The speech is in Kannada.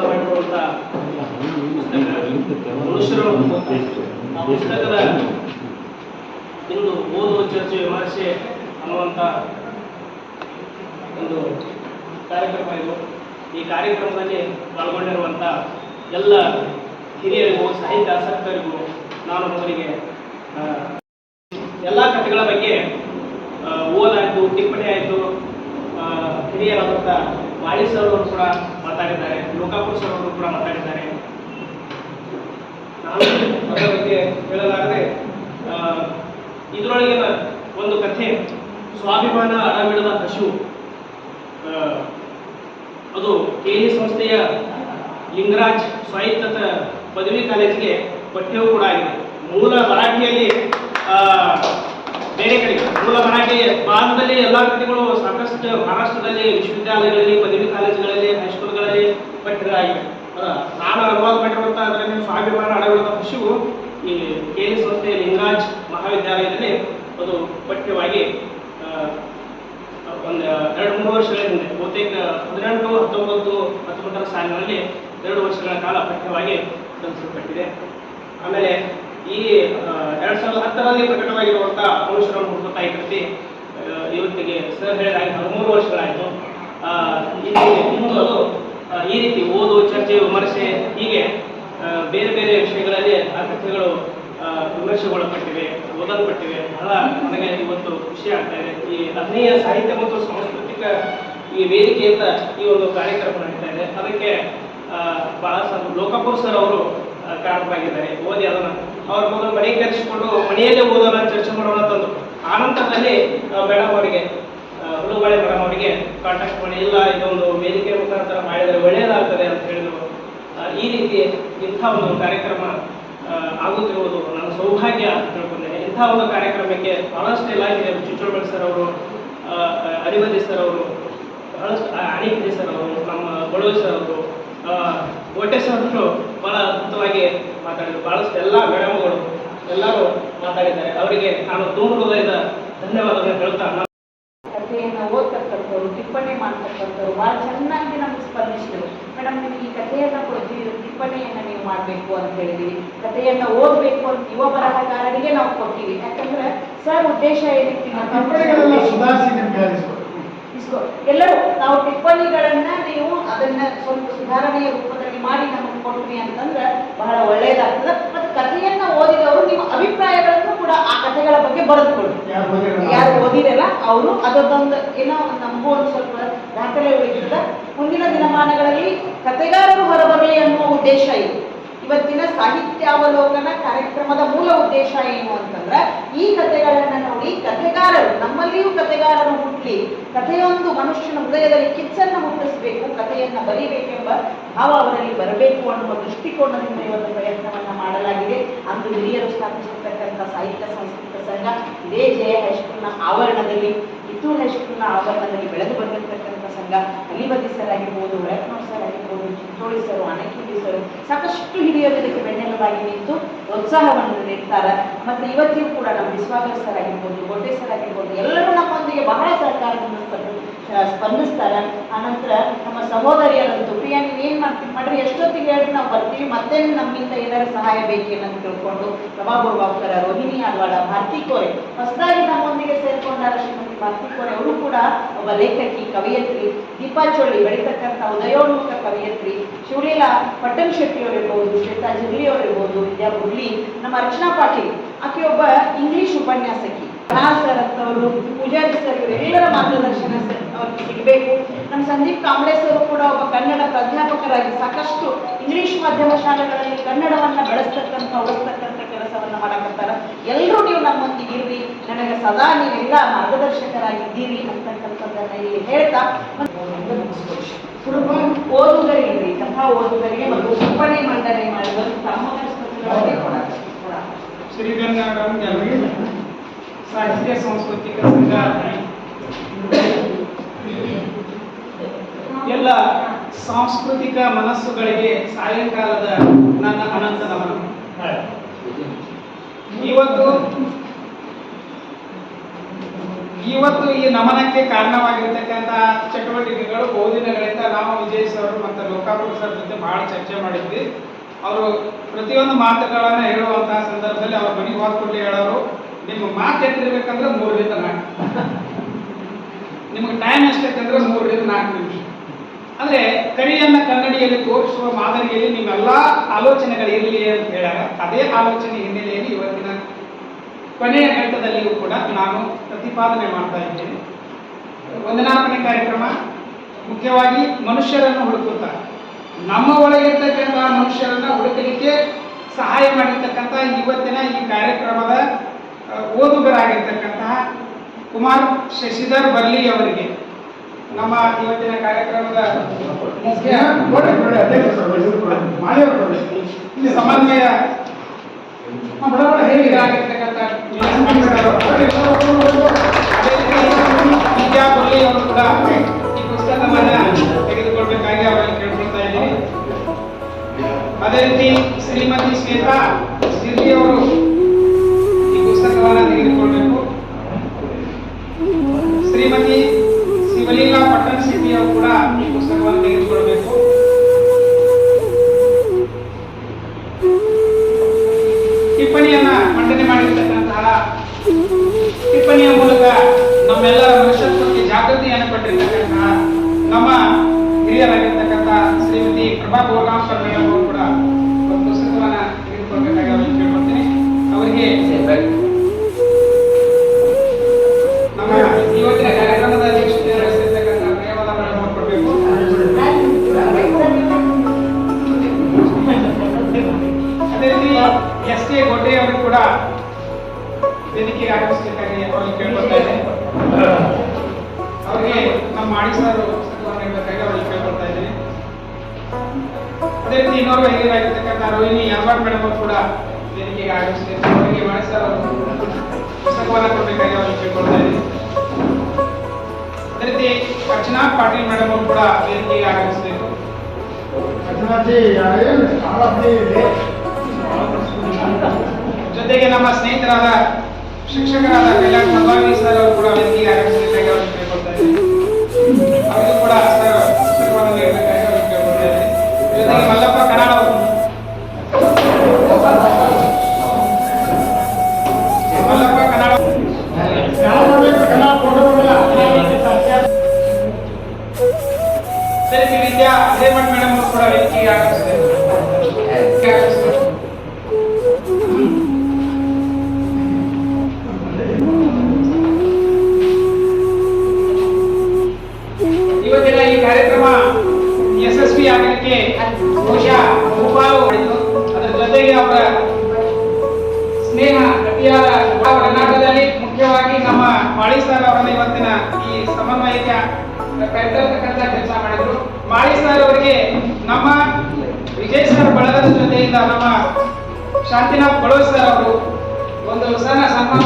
ಮಾಡಿರುವಂತ ಮನುಷ್ಯರು ಆ ಪುಸ್ತಕದ ಇಂದು ಓದುವ ಚರ್ಚೆ ವಿಮರ್ಶೆ ಅನ್ನುವಂಥ ಒಂದು ಕಾರ್ಯಕ್ರಮ ಇದು. ಈ ಕಾರ್ಯಕ್ರಮದಲ್ಲಿ ಪಾಲ್ಗೊಂಡಿರುವಂಥ ಎಲ್ಲ ಹಿರಿಯರಿಗೂ ಸಾಹಿತ್ಯ ಆಸಕ್ತರಿಗೂ ನಾನು ಮೊದಲಿಗೆ ಎಲ್ಲ ಕಥೆಗಳ ಬಗ್ಗೆ ಓದಾಯಿತು ಟಿಪ್ಪಣಿ ಆಯಿತು ಹಿರಿಯರಾದಂಥ ಸರ್ ಅವರು ಕೂಡ ಮಾತಾಡಿದ್ದಾರೆ. ಲೋಕಾಪುರ ಕೂಡ ಮಾತಾಡಿದ್ದಾರೆ. ನಾನು ಅದರ ಬಗ್ಗೆ ಹೇಳಲಾಗದೆ ಇದರೊಳಗಿನ ಒಂದು ಕಥೆ, ಸ್ವಾಭಿಮಾನ ಅಡವಿಡದ ಹಸು ಅದು ಕೇಲಿ ಸಂಸ್ಥೆಯ ಲಿಂಗರಾಜ್ ಸ್ವಾಯತ್ತತ ಪದವಿ ಕಾಲೇಜಿಗೆ ಪಠ್ಯವೂ ಕೂಡ ಆಗಿದೆ. ಮೂಲ ಮರಾಠಿಯಲ್ಲಿ ಬೇರೆ ಕಡೆ, ಮೂಲ ಮರಾಠಿ ಭಾರತದಲ್ಲಿ ಎಲ್ಲ ಕೃತಿಗಳು ಸಾಕಷ್ಟು ಮಹಾರಾಷ್ಟ್ರದಲ್ಲಿ, ವಿಶ್ವವಿದ್ಯಾಲಯಗಳಲ್ಲಿ, ಪದವಿ ಕಾಲೇಜುಗಳಲ್ಲಿ ಹೈಸ್ಕೂಲ್ಗಳಲ್ಲಿ ಪಟ್ಟಿದ್ರೆ ಆಗಿದೆ. ನಾನು ಅನುವಾದ ಮಾಡಿರುವಂಥ ಅದರಲ್ಲಿ ಸ್ವಾಭಿಮಾನ ಅಡವಿಡದ ಹಸಿವು ಈ ಕೆಎಸ್ ಸಂಸ್ಥೆಯ ಲಿಂಗರಾಜ್ ಮಹಾವಿದ್ಯಾಲಯದಲ್ಲಿ ಅದು ಪಠ್ಯವಾಗಿ ಒಂದು ಎರಡು ಮೂರು ವರ್ಷಗಳ ಹಿಂದೆ, ಬಹುತೇಕ ಹದಿನೆಂಟು, ಹತ್ತೊಂಬತ್ತು, ಹತ್ತೊಂಬತ್ತರ ಸಾಲಿನಲ್ಲಿ ಎರಡು ವರ್ಷಗಳ ಕಾಲ ಪಠ್ಯವಾಗಿ ಕಲಿಸಲ್ಪಟ್ಟಿದೆ ಆಮೇಲೆ ಈ ಎರಡು ಸಾವಿರದ ಹತ್ತರಲ್ಲಿ ಪ್ರಕಟವಾಗಿರುವಂಥ ಮನುಷ್ಯರ ಹುಟ್ಟುತ್ತಾಯಿ ಕೃತಿ ಇವತ್ತಿಗೆ ಸರ್ ಹೇಳಿದಾಗ ಹದಿಮೂರು ವರ್ಷಗಳಾಯಿತು ಆ, ಇಲ್ಲಿ ಇಂದು ಅದು ಆ, ಈ ರೀತಿ ಓದು, ಚರ್ಚೆ, ವಿಮರ್ಶೆ ಹೀಗೆ ಬೇರೆ ಬೇರೆ ವಿಷಯಗಳಲ್ಲಿ ಆ ಕಥೆಗಳು ವಿಮರ್ಶೆಗೊಳಪಟ್ಟಿವೆ, ಓದಲ್ಪಟ್ಟಿವೆ. ಬಹಳ ನನಗೆ ಇವತ್ತು ಖುಷಿ ಆಗ್ತಾ ಇದೆ. ಈ ಅಗ್ನೇಯ ಸಾಹಿತ್ಯ ಮತ್ತು ಸಾಂಸ್ಕೃತಿಕ ಈ ವೇದಿಕೆಯಿಂದ ಈ ಒಂದು ಕಾರ್ಯಕ್ರಮ ನಡೀತಾ ಇದೆ. ಅದಕ್ಕೆ ಬಹಳ ಲೋಕಾಪುರ್ ಸರ್ ಅವರು ಕಾರಣರಾಗಿದ್ದಾರೆ. ಓದಿ ಅದನ್ನ ಅವ್ರ ಮೊದಲು ಮನೆಗೆ ಕರೆಸಿಕೊಂಡು ಮನೆಯಲ್ಲೇ ಓದೋಣ ಚರ್ಚೆ ಮಾಡೋಣ ಅಂತಂದು ಆನಂತರದಲ್ಲಿ ಮೇಡಮ್ ಅವರಿಗೆ ಹುಡುಗಳೆ ಮೇಡಮ್ ಅವರಿಗೆ ಕಾಂಟ್ಯಾಕ್ಟ್ ಮಾಡಿ ಇಲ್ಲ ಇದೊಂದು ವೇದಿಕೆ ಮುಖಾಂತರ ಮಾಡಿದರೆ ಒಳ್ಳೆಯದಾಗ್ತದೆ ಅಂತ ಹೇಳಿದ್ರು. ಈ ರೀತಿ ಇಂಥ ಒಂದು ಕಾರ್ಯಕ್ರಮ ಆಗುತ್ತಿರುವುದು ನನ್ನ ಸೌಭಾಗ್ಯ ಅಂತ ತಿಳ್ಕೊಂಡೇನೆ ಇಂಥ ಒಂದು ಕಾರ್ಯಕ್ರಮಕ್ಕೆ ಬಹಳಷ್ಟು ಇಲಾಖೆ ಚಿಚ್ಚೋಳ್ಬಳಿ ಸರ್ ಅವರು ಅರಿವದಿ ಸರ್ ಅವರು ಬಹಳಷ್ಟು ಆ, ಸರ್ ಅವರು ನಮ್ಮ ಗೊಳವಿ ಸರ್ ಅವರು ಕೋಟೆ ಸರ್ ಅವರು ಬಹಳ ಅದ್ಭುತವಾಗಿ ಮಾತಾಡಿದರು. ಬಹಳಷ್ಟು ಎಲ್ಲ ಮೇಡಮ್ಗಳು ಎಲ್ಲರೂ ಮಾತಾಡಿದ್ದಾರೆ. ಅವರಿಗೆ ನಾನು ತುಂಬ ಧನ್ಯವಾದಗಳನ್ನು ಹೇಳ್ತಾ ಟಿಪ್ಪಣಿ ಮಾಡ್ತಕ್ಕಂಥವ್ರು. ಭಾಳ ಚೆನ್ನಾಗಿ ನಮ್ಗೆ ಸ್ಪಂದಿಸಿದರು ಮೇಡಮ್ ನೀವು ಈ ಕಥೆಯನ್ನು ಕೊಡ್ತೀವಿ ಟಿಪ್ಪಣಿಯನ್ನ ನೀವು ಮಾಡಬೇಕು ಅಂತ ಹೇಳಿದೀವಿ. ಕಥೆಯನ್ನು ಓದಬೇಕು ಅಂತ ಯುವ ಬರಹಗಾರರಿಗೆ ನಾವು ಕೊಡ್ತೀವಿ. ಯಾಕಂದ್ರೆ ಸರ್ ಉದ್ದೇಶ ಏನಿತ್ತು ನಿಮ್ಗೆ ಎಲ್ಲರೂ ನಾವು ಟಿಪ್ಪಣಿಗಳನ್ನ ನೀವು ಅದನ್ನ ಸ್ವಲ್ಪ ಸುಧಾರಣೆಯ ರೂಪದಲ್ಲಿ ಮಾಡಿ ನಮಗೆ ಕೊಡ್ತೀವಿ ಅಂತಂದ್ರೆ ಬಹಳ ಒಳ್ಳೇದಾಗ್ತದೆ. ಕಥೆಯನ್ನ ಓದಿದವರು ನಿಮ್ಮ ಅಭಿಪ್ರಾಯಗಳನ್ನು ಕೂಡ ಆ ಕಥೆಗಳ ಬಗ್ಗೆ ಬರೆದುಕೊಳ್ಳಿ. ಯಾರು ಓದಿರಲ್ಲ? ಅವರು ಅದೊಂದೊಂದು ಏನೋ ನಮಗೂ ಒಂದು ಸ್ವಲ್ಪ ದಾಖಲೆ ಉಳಿದಿದ್ದ ಮುಂದಿನ ದಿನಮಾನಗಳಲ್ಲಿ ಕಥೆಗಾರರು ಹೊರಬರಲಿ ಅನ್ನುವ ಉದ್ದೇಶ ಇದು. ಇವತ್ತಿನ ಸಾಹಿತ್ಯಾವಲೋಕನ ಕಾರ್ಯಕ್ರಮದ ಮೂಲ ಉದ್ದೇಶ ಏನು ಅಂತಂದ್ರೆ, ಈ ಕಥೆಗಳನ್ನ ನೋಡಿ ಕಥೆಗಾರರು, ನಮ್ಮಲ್ಲಿಯೂ ಕಥೆಗಾರರು ಹುಟ್ಟಲಿ ಕಥೆಯೊಂದು ಮನುಷ್ಯನ ಹೃದಯದಲ್ಲಿ ಕಿಚ್ಚನ್ನು ಹುಟ್ಟಿಸಬೇಕು, ಕಥೆಯನ್ನ ಬರೀಬೇಕೆಂಬ ಭಾವ ಅವರಲ್ಲಿ ಬರಬೇಕು ಅನ್ನುವ ದೃಷ್ಟಿಕೋನದಿಂದ ಇವತ್ತು ಪ್ರಯತ್ನವನ್ನ ಮಾಡಲಾಗಿದೆ. ಅಂದು ಹಿರಿಯರು ಸ್ಥಾಪಿಸಿರ್ತಕ್ಕಂಥ ಸಾಹಿತ್ಯ ಸಂಸ್ಕೃತ ಸಂಘ ಇದೇ ಜಯ ಹೈಸ್ಕೂಲ್ನ ಆವರಣದಲ್ಲಿ, ಕಿತ್ತೂರು ಹೈಸ್ಕೂಲ್ನ ಆವರಣದಲ್ಲಿ ಬೆಳೆದು ಬಂದಿರತಕ್ಕಂಥ ಸಂಘ Alibadi sir Chincholi sir Anakindi sir ಸಾಕಷ್ಟು ಹಿರಿಯರು ಇದಕ್ಕೆ ಬೆನ್ನೆಲುಬಾಗಿ ನಿಂತು. ಪ್ರೋತ್ಸಾಹವನ್ನು ನೀಡ್ತಾರೆ. ಮತ್ತು ಇವತ್ತಿಗೂ ಕೂಡ ನಮ್ಮ ವಿಶ್ವಾಗರ್ ಸರ್ ಆಗಿರ್ಬೋದು, ಗೋಟೆ ಆಗಿರ್ಬೋದು, ಎಲ್ಲರೂ ನಮ್ಮೊಂದಿಗೆ ಬಹಳ ಸಹಕಾರದಿಂದ ಸ್ಪಂದಿಸ್ತಾರೆ. ಆನಂತರ ನಮ್ಮ ಸಹೋದರಿಯರಂತೂ, ಪ್ರಿಯಾ ನೀವು ಏನು ಮಾಡ್ತೀವಿ ಮಾಡ್ರಿ, ಎಷ್ಟೊತ್ತಿಗೆ ಹೇಳಿ ನಾವು ಬರ್ತೀವಿ, ಮತ್ತೆ ನಮ್ಮಿಂದ ಏನಾದ್ರು ಸಹಾಯ ಬೇಕೇನಂತ ತಿಳ್ಕೊಂಡು ಪ್ರಭಾ ರೋಹಿಣಿ ಅಲ್ವಾಡ ಭಾರತಿ ಕೋರೆ, ಹೊಸದಾಗಿ ನಮ್ಮೊಂದಿಗೆ ಸೇರ್ಕೊಂಡಾರ ಶ್ರೀಮತಿ ಭಾರತಿ ಕೋರೆ, ಅವರು ಕೂಡ ಒಬ್ಬ ಲೇಖಕಿ, ಕವಿಯತ್ರಿ ದೀಪಾಚೋಳಿ ಬೆಳೀತಕ್ಕಂಥ ಉದಯೋನ್ಮುಖ ಕವಿಯತ್ರಿ ಶಿವಲೀಲಾ ಪಟ್ಟಣ ಶೆಟ್ಟಿ ಅವರಿರ್ಬೋದು ಶ್ವೇತಾ ಜಿರ್ಲಿ ಅವರಿರ್ಬೋದು ವಿದ್ಯಾ ಬುರ್ಲಿ ನಮ್ಮ ಅರ್ಚನಾ ಪಾಟೀಲ್ ಆಕೆ ಒಬ್ಬ ಇಂಗ್ಲಿಷ್ ಉಪನ್ಯಾಸಕಿ. ಕಲಾ ಸರ್ ಅಂತವರು, ಪೂಜಾರಿ ಸರ್, ಇವರೆಲ್ಲರ ಮಾರ್ಗದರ್ಶನ ಸರ್ ಅವ್ರಿಗೆ ಸಿಗಬೇಕು. ನಮ್ಮ ಸಂದೀಪ್ ಕಾಂಬ್ಳೆ ಸರ್ ಕೂಡ ಒಬ್ಬ ಕನ್ನಡ ಪ್ರಾಧ್ಯಾಪಕರಾಗಿ ಸಾಕಷ್ಟು ಇಂಗ್ಲಿಷ್ ಮಾಧ್ಯಮ ಶಾಲೆಗಳಲ್ಲಿ ಕನ್ನಡವನ್ನ ಬೆಳೆಸ್ತಕ್ಕಂಥ ಉಳಿಸ್ತಕ್ಕಂಥ ಕೆಲಸವನ್ನ ಮಾಡಕತ್ತಾರ. ಎಲ್ಲರೂ ನೀವು ನಮ್ಮೊಂದಿಗೆ ಇರ್ರಿ. ನನಗೆ ಸದಾ ನೀವೆಲ್ಲ ಮಾರ್ಗದರ್ಶಕರಾಗಿದ್ದೀರಿ ಅಂತಕ್ಕಂಥದ್ದನ್ನ ಹೇಳ್ತಾ ಮುಗಿಸ್ಕೊಡಿ. ಕುರುಬ ಓದುಗರಿಗೆ ಕಥಾ ಓದುಗರಿಗೆ ಮತ್ತು ಟಿಪ್ಪಣಿ ಮಂಡನೆ ಮಾಡುವ ತಮ್ಮ. ಶ್ರೀಗಂಗಾರಾಮ್ ಸಾಹಿತ್ಯ ಸಾಂಸ್ಕೃತಿಕ ಸಂಘ ಎಲ್ಲ ಸಾಂಸ್ಕೃತಿಕ ಮನಸ್ಸುಗಳಿಗೆ ಸಾಯಂಕಾಲದ ನನ್ನ ಅನಂತ ನಮನ ಇವತ್ತು ಇವತ್ತು ಈ ನಮನಕ್ಕೆ ಕಾರಣವಾಗಿರ್ತಕ್ಕಂಥ ಚಟುವಟಿಕೆಗಳು ಬಹುದಿನಗಳಿಂದ ನಾವು ವಿಜಯ್ ಸರ್ ಮತ್ತು ಲೋಕಾಪುರ ಸರ್ ಜೊತೆ ಬಹಳ ಚರ್ಚೆ ಮಾಡಿದ್ವಿ. ಅವರು ಪ್ರತಿಯೊಂದು ಮಾತುಗಳನ್ನ ಹೇಳುವಂತಹ ಸಂದರ್ಭದಲ್ಲಿ ಅವ್ರ ಮನೆಗೆ ಹೋದ್ಕೊಂಡು ಹೇಳೋರು, ನಿಮ್ಮ ಮಾತು ಎತ್ತಿರ್ಬೇಕಂದ್ರೆ ಮೂರರಿಂದ ನಾಲ್ಕು ನಿಮಗೆ ಟೈಮ್ ಎಷ್ಟೈತಂದ್ರೆ ಮೂರರಿಂದ ನಾಲ್ಕು ನಿಮಿಷ. ಅಂದ್ರೆ ಕರಿಯನ್ನ ಕನ್ನಡಿಯಲ್ಲಿ ತೋರಿಸುವ ಮಾದರಿಯಲ್ಲಿ ನಿಮ್ಮೆಲ್ಲ ಆಲೋಚನೆಗಳು ಇರಲಿ ಅಂತ ಹೇಳ್ಯಾರ. ಅದೇ ಆಲೋಚನೆ ಹಿನ್ನೆಲೆಯಲ್ಲಿ ಇವತ್ತಿನ ಕೊನೆಯ ಘಟ್ಟದಲ್ಲಿಯೂ ಕೂಡ ನಾನು ಪ್ರತಿಪಾದನೆ ಮಾಡ್ತಾ ಇದ್ದೇನೆ. ವಂದನಾರ್ಪಣೆ ಕಾರ್ಯಕ್ರಮ ಮುಖ್ಯವಾಗಿ ಮನುಷ್ಯರನ್ನು ಹುಡುಕುತ್ತಾ ನಮ್ಮ ಒಳಗಿರ್ತಕ್ಕಂತಹ ಮನುಷ್ಯರನ್ನ ಹುಡುಕಲಿಕ್ಕೆ ಸಹಾಯ ಮಾಡಿರ್ತಕ್ಕಂಥ ಇವತ್ತಿನ ಈ ಕಾರ್ಯಕ್ರಮದ ಓದುಗರಾಗಿರ್ತಕ್ಕಂತಹ ಕುಮಾರ್ ಶಶಿಧರ್ ಬರ್ಲಿ ಅವರಿಗೆ ನಮ್ಮ ಇವತ್ತಿನ ಕಾರ್ಯಕ್ರಮದ ಮುಖ್ಯ ಸಮನ್ವಯ. ಇಲ್ಲಿ ಸಮನ್ವಯ. ಹಾ, ಬಡ ಬಡ ಹೇಳಿ. ಆಗಿರ್ತಕ್ಕಂಥ ಕೊಡಿ, ಕೊಡಿ, ಕೊಡಿ, ಕೊಡಿ. ಅದೇ ರೀತಿ ವಿದ್ಯಾ ಬರ್ಲಿ ಅವರು ಕೂಡ ಈ ಪುಸ್ತಕವನ್ನ ತೆಗೆದುಕೊಳ್ಬೇಕಾಗಿ ಅವರಲ್ಲಿ ಕೇಳ್ಕೊಳ್ತಾ ಇದ್ದೀನಿ ಅದೇ ರೀತಿ ಶ್ರೀಮತಿ ಶ್ವೇತಾ ಸಿರ್ಲಿ ಅವರು ಈ ಪುಸ್ತಕವನ್ನ ತೆಗೆದುಕೊಳ್ಬೇಕು ಶ್ರೀಮತಿ ಶಿವಲೀಲಾ ಪಟ್ಟಣ್ ಸಿಟಿ ಅವರು ಕೂಡ ಈ ಪುಸ್ತಕವನ್ನು ತೆಗೆದುಕೊಳ್ಬೇಕು ಮೇಡಮ್ ಅವರು ಕೂಡ. ಒಂದು ಪುಸ್ತಕವನ್ನ ತೆಗೆದುಕೊಳ್ಬೇಕಾಗಿ ಕೇಳ್ಕೊಳ್ತೀನಿ ಅವರಿಗೆ ನಮ್ಮ ಇವತ್ತಿನ ಕಾರ್ಯಕ್ರಮದ ಅಧ್ಯಕ್ಷತೆ ಕೊಡಬೇಕು ಅದೇ ರೀತಿ ಎಸ್ ಕೆ ಗೊಡ್ಡೆ ಕೂಡ ವೇದಿಕೆಗೆ ಆಗಮಿಸಬೇಕಾಗಿ ಅವರಿಗೆ ಕೇಳ್ಕೊಳ್ತಾ ಇದ್ದೇನೆ ಅವರಿಗೆ ನಮ್ಮ ಮಾಳಿ ಸರ್ ಪುಸ್ತಕವನ್ನು ಅದೇ ರೀತಿ ಹಿರಿಯರಾಗಿರ್ತಕ್ಕಂಥ ರೋಹಿಣಿ ಯಲ್ವಾಡ್ ಮೇಡಮ್ ಅವರು ಕೂಡ ವೇದಿಕೆಗೆ ಆಗಮಿಸಬೇಕು ಅವರಿಗೆ ಸರ್ ಅವರು ಪುಸ್ತಕವನ್ನು ಕೊಡಬೇಕಾಗಿ ಅವರಿಗೆ ಕೇಳ್ಕೊಳ್ತಾ ಇದ್ದೀನಿ. ಅದೇ ರೀತಿ ಅರ್ಚನಾ ಪಾಟೀಲ್ ಮೇಡಮ್ ಅವರು ಕೂಡ ವೇದಿಕೆಗೆ ಆಗಮಿಸಬೇಕು? ಜೊತೆಗೆ ನಮ್ಮ ಸ್ನೇಹಿತರಾದ ಶಿಕ್ಷಕರಾದ ಕಲ್ಯಾಣ್ ಸರ್ ಅವರು ಮೇಡಮ್ ಅವರು ಕೂಡ ವೇದಿಕೆಗೆ. ಇವತ್ತಿನ ಈ ಕಾರ್ಯಕ್ರಮ ಯಶಸ್ವಿ ಆಗಲಿಕ್ಕೆ ಬಹುಶಃ ಬಹುಪಾಲು ಅದರ ಜೊತೆಗೆ ಅವರ ಸ್ನೇಹ ಗಟ್ಟಿಯಾದ ಒಡನಾಟದಲ್ಲಿ ಮುಖ್ಯವಾಗಿ ನಮ್ಮ ಮಾಳಿ ಸರ್ ಅವರನ್ನ ಇವತ್ತಿನ ಈ ಸಮನ್ವಯಕ್ಕೆ ಕರೆತರ್ತಕ್ಕಂಥ ಕೆಲಸ ಮಾಡಿದ್ರು ಮಾಳಿ ಸರ್ ಅವರಿಗೆ ನಮ್ಮ ವಿಜಯ್ ಸರ್ ಬಳಗದ ಜೊತೆಯಿಂದ ನಮ್ಮ ಶಾಂತಿನಾಥ್ ಬಳೋ ಸರ್ ಅವರು ಒಂದು ಸಣ್ಣ ಸನ್ಮಾನ